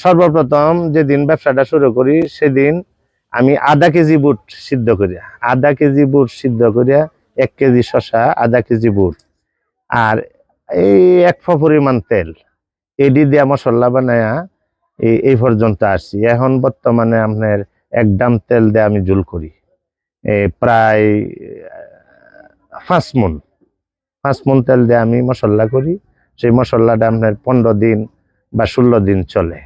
সর্বপ্রথম যেদিন ব্যবসাটা শুরু করি, সেদিন আমি আধা কেজি বুট সিদ্ধ করিয়া আধা কেজি বুট সিদ্ধ করিয়া এক কেজি শশা আধা কেজি বুট। আর এই এক ফ পরিমাণ তেল এডি দিয়া মশলা বানায়া এই পর্যন্ত আসছি। এখন বর্তমানে আপনার এক ডাম তেল দিয়ে আমি জুল করি। প্রায় পাঁচ মন পাঁচ মন তেল দিয়ে আমি মশলা করি। সেই মশলাটা আপনার পনেরো দিন বা ষোলো দিন চলে।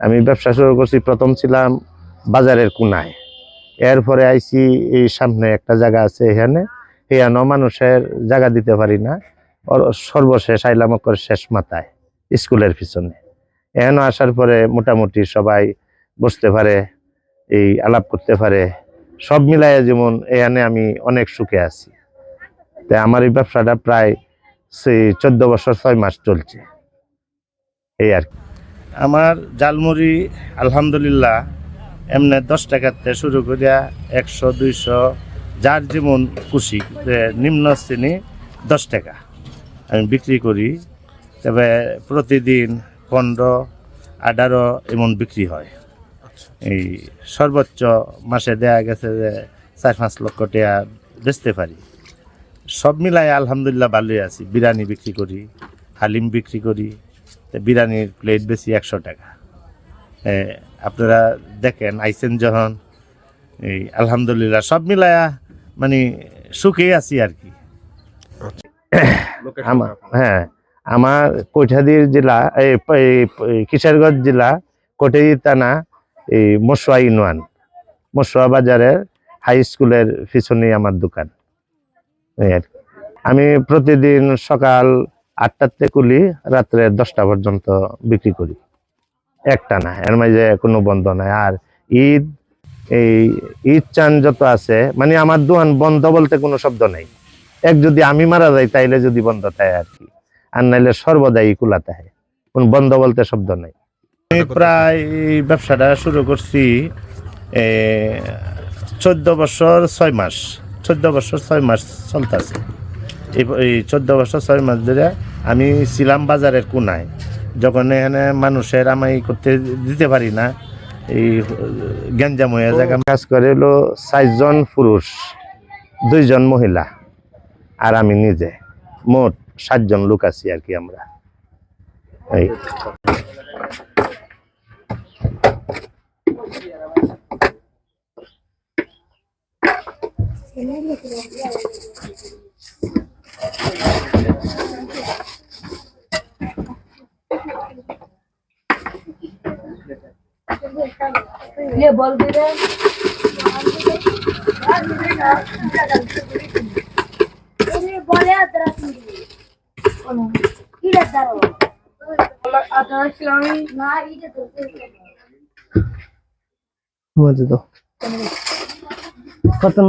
আমি ব্যবসা শুরু করছি, প্রথম ছিলাম বাজারের কোনায়। এরপরে আইছি এই সামনে একটা জায়গা আছে এখানে। এখানেও মানুষের জায়গা দিতে পারি না। সর্বশেষ আইলাম করে শেষ মাথায়, স্কুলের পিছনে। এখানে আসার পরে মোটামুটি সবাই বসতে পারে, এই আলাপ করতে পারে। সব মিলাইয়া যেমন এখানে আমি অনেক সুখে আছি। তাই আমার এই ব্যবসাটা প্রায় সেই চোদ্দ বছর ছয় মাস চলছে। এই আর কি। আমার জালমুড়ি আলহামদুলিল্লাহ এমনি দশ টাকাতে শুরু করিয়া একশো দুইশো যার যেমন খুশি যে নিম্ন শ্রেণি দশ টাকা। আমি বিক্রি করি তবে প্রতিদিন পনেরো আঠারো এমন বিক্রি হয়। এই সর্বোচ্চ মাসে দেয়া গেছে যে চার পাঁচ লক্ষ টাকা বেচতে পারি। সব মিলাই আলহামদুলিল্লাহ ভালোই আছি। বিরিয়ানি বিক্রি করি হালিম বিক্রি করি তো বিরিয়ানির প্লেট বেশি একশো টাকা। আপনারা দেখেন আইসেন যখন এই আলহামদুলিল্লাহ সব মিলায়া মানে সুখেই আছি আর কি। আমার হ্যাঁ আমার কৈঠাদির জেলা কিশোরগঞ্জ জেলা কোটেরি থানা এই মশুয়া ইউনিয়ন। মশুয়া বাজারের হাই স্কুলের পিছনেই আমার দোকান। এই আর। আমি প্রতিদিন সকাল আটটাতে কুলি রাত্রে দশটা পর্যন্ত বিক্রি করি। একটা না, এর মাঝে কোনো বন্ধ নাই। আর ঈদ, এই ঈদ চান যত আছে মানে আমার দোকান বন্ধ বলতে কোনো শব্দ নাই। এক যদি আমি মারা যাই, তাইলে যদি বন্ধ থাকে আর কি। আর নাইলে সর্বদাই কুলা থাকে কোন বন্ধ বলতে শব্দ নাই। আমি প্রায় এই ব্যবসাটা শুরু করছি চোদ্দ বছর ছয় মাস। চোদ্দ বছর ছয় মাস চলতেছে। এই চোদ্দ বছর ছয় মাস ধরে আমি ছিলাম বাজারের কোনায়। যখন এখানে মানুষের আমি করতে দিতে পারি না এই গ্যাঞ্জাম হয়ে জায়গা কাজ করে হলো চারজন পুরুষ দুইজন মহিলা আর আমি নিজে। মোট সাতজন লোক আছি আর কি আমরা। এই। ये बोल दे रहे ये